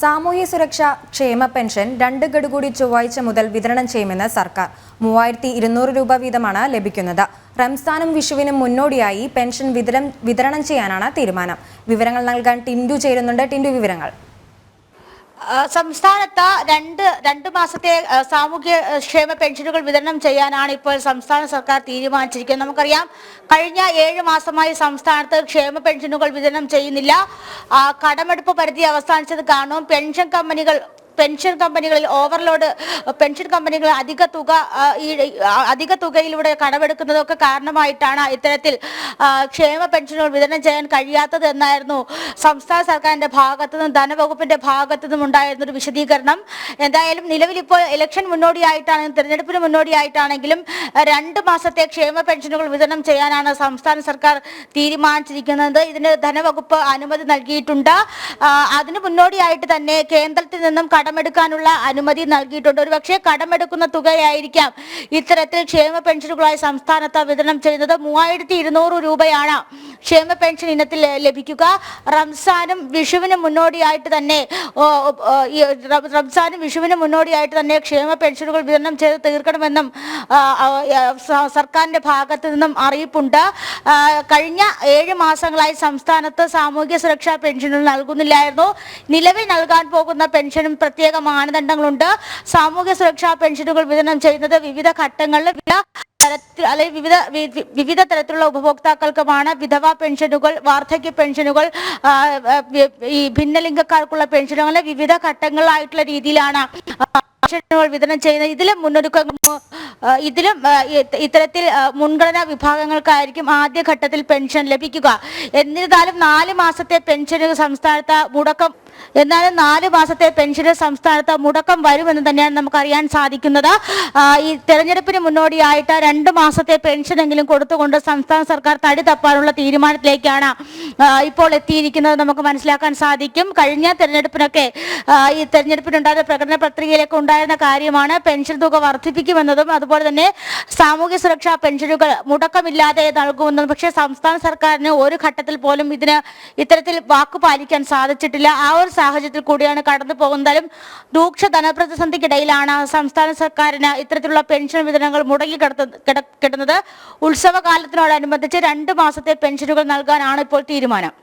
സാമൂഹ്യ സുരക്ഷ ക്ഷേമ പെൻഷൻ രണ്ട് ഗഡു കൂടി ചൊവ്വാഴ്ച മുതൽ വിതരണം ചെയ്യുമെന്ന് സർക്കാർ. മൂവായിരത്തി ഇരുന്നൂറ് രൂപ വീതമാണ് ലഭിക്കുന്നത്. റംസാനും വിഷുവിനും മുന്നോടിയായി പെൻഷൻ വിതരണം വിതരണം ചെയ്യാനാണ് തീരുമാനം. വിവരങ്ങൾ നൽകാൻ ടിൻഡു ചേരുന്നുണ്ട്. ടിൻഡു വിവരങ്ങൾ. സംസ്ഥാനത്ത് രണ്ട് രണ്ട് മാസത്തെ സാമൂഹ്യ ക്ഷേമ പെൻഷനുകൾ വിതരണം ചെയ്യാനാണ് ഇപ്പോൾ സംസ്ഥാന സർക്കാർ തീരുമാനിച്ചിരിക്കുന്നത്. നമുക്കറിയാം കഴിഞ്ഞ ഏഴ് മാസമായി സംസ്ഥാനത്ത് ക്ഷേമ പെൻഷനുകൾ വിതരണം ചെയ്യുന്നില്ല. കടമെടുപ്പ് പരിധി അവസാനിച്ചത് കാരണവും പെൻഷൻ കമ്പനികൾ പെൻഷൻ കമ്പനികളിൽ ഓവർലോഡ് പെൻഷൻ കമ്പനികൾ അധിക തുക ഈ അധിക തുകയിലൂടെ കടമെടുക്കുന്നതൊക്കെ കാരണമായിട്ടാണ് ഇത്തരത്തിൽ ക്ഷേമ പെൻഷനുകൾ വിതരണം ചെയ്യാൻ കഴിയാത്തത് എന്നായിരുന്നു സംസ്ഥാന സർക്കാരിന്റെ ഭാഗത്തു നിന്നും ധനവകുപ്പിന്റെ ഭാഗത്തു നിന്നും ഉണ്ടായിരുന്ന ഒരു വിശദീകരണം. എന്തായാലും നിലവിൽ ഇപ്പോൾ ഇലക്ഷൻ മുന്നോടിയായിട്ടാണെങ്കിലും തെരഞ്ഞെടുപ്പിന് മുന്നോടിയായിട്ടാണെങ്കിലും രണ്ട് മാസത്തെ ക്ഷേമ പെൻഷനുകൾ വിതരണം ചെയ്യാനാണ് സംസ്ഥാന സർക്കാർ തീരുമാനിച്ചിരിക്കുന്നത്. ഇതിന് ധനവകുപ്പ് അനുമതി നൽകിയിട്ടുണ്ട്. അതിനു മുന്നോടിയായിട്ട് തന്നെ കേന്ദ്രത്തിൽ നിന്നും കടമെടുക്കാനുള്ള അനുമതി നൽകിയിട്ടുണ്ട്. ഒരുപക്ഷെ കടമെടുക്കുന്ന തുകയായിരിക്കാം ഇത്തരത്തിൽ ക്ഷേമ പെൻഷനുകളായി സംസ്ഥാനത്ത് വിതരണം ചെയ്യുന്നത് മൂവായിരത്തി രൂപയാണ്. ക്ഷേമ പെൻഷൻ ഇനത്തിൽ ലഭിക്കുക. റംസാനും വിഷുവിനും മുന്നോടിയായിട്ട് തന്നെ റംസാനും വിഷുവിനും മുന്നോടിയായിട്ട് തന്നെ ക്ഷേമ പെൻഷനുകൾ വിതരണം ചെയ്ത് തീർക്കണമെന്നും സർക്കാരിന്റെ ഭാഗത്ത് നിന്നും അറിയിപ്പുണ്ട്. കഴിഞ്ഞ ഏഴ് മാസങ്ങളായി സംസ്ഥാനത്ത് സാമൂഹ്യ സുരക്ഷാ പെൻഷനുകൾ നൽകുന്നില്ലായിരുന്നു. നിലവിൽ നൽകാൻ പോകുന്ന പെൻഷനും പ്രത്യേക മാനദണ്ഡങ്ങളുണ്ട്. സാമൂഹ്യ സുരക്ഷാ പെൻഷനുകൾ വിതരണം ചെയ്യുന്നത് വിവിധ ഘട്ടങ്ങളിൽ തരത്തിൽ അല്ലെങ്കിൽ വിവിധ വിവിധ തരത്തിലുള്ള ഉപഭോക്താക്കൾക്കുമാണ് വിധവ പെൻഷനുകൾ വാർദ്ധക്യ പെൻഷനുകൾ ഈ ഭിന്നലിംഗക്കാർക്കുള്ള പെൻഷനുകൾ അങ്ങനെ വിവിധ ഘട്ടങ്ങളായിട്ടുള്ള രീതിയിലാണ് പെൻഷനുകൾ വിതരണം ചെയ്യുന്നത്. ഇതിലും മുന്നൊരുക്കം ഇതിലും ഇത്തരത്തിൽ മുൻഗണനാ വിഭാഗങ്ങൾക്കായിരിക്കും ആദ്യഘട്ടത്തിൽ പെൻഷൻ ലഭിക്കുക. എന്നിരുന്നാലും നാല് മാസത്തെ പെൻഷന് സംസ്ഥാനത്ത് മുടക്കം എന്നാലും നാല് മാസത്തെ പെൻഷന് സംസ്ഥാനത്ത് മുടക്കം വരുമെന്ന് തന്നെയാണ് നമുക്കറിയാൻ സാധിക്കുന്നത്. ഈ തെരഞ്ഞെടുപ്പിന് മുന്നോടിയായിട്ട് രണ്ട് മാസത്തെ പെൻഷനെങ്കിലും കൊടുത്തുകൊണ്ട് സംസ്ഥാന സർക്കാർ തടി തപ്പാനുള്ള തീരുമാനത്തിലേക്കാണ് ഇപ്പോൾ എത്തിയിരിക്കുന്നത് നമുക്ക് മനസ്സിലാക്കാൻ സാധിക്കും. കഴിഞ്ഞ തെരഞ്ഞെടുപ്പിനൊക്കെ ഈ തെരഞ്ഞെടുപ്പിനുണ്ടായ പ്രകടന പത്രികയിലൊക്കെ ഉണ്ടായിരുന്ന കാര്യമാണ് പെൻഷൻ തുക വർദ്ധിപ്പിക്കുമെന്നതും അതുപോലെ തന്നെ സാമൂഹ്യ സുരക്ഷാ പെൻഷനുകൾ മുടക്കമില്ലാതെ നൽകുമെന്നും പക്ഷേ സംസ്ഥാന സർക്കാരിന് ഒരു ഘട്ടത്തിൽ പോലും ഇതിന് ഇത്തരത്തിൽ വാക്ക് പാലിക്കാൻ സാധിച്ചിട്ടില്ല. ആ ഒരു സാഹചര്യത്തിൽ കൂടിയാണ് കടന്നു പോകുന്നതും. രൂക്ഷ ധനപ്രതിസന്ധിക്കിടയിലാണ് സംസ്ഥാന സർക്കാരിന് ഇത്തരത്തിലുള്ള പെൻഷൻ വിതരണങ്ങൾ മുടങ്ങി കിടന്നത്. ഉത്സവകാലത്തിനോടനുബന്ധിച്ച് രണ്ട് മാസത്തെ പെൻഷനുകൾ നൽകാനാണ് ഇപ്പോൾ തീരുമാനം.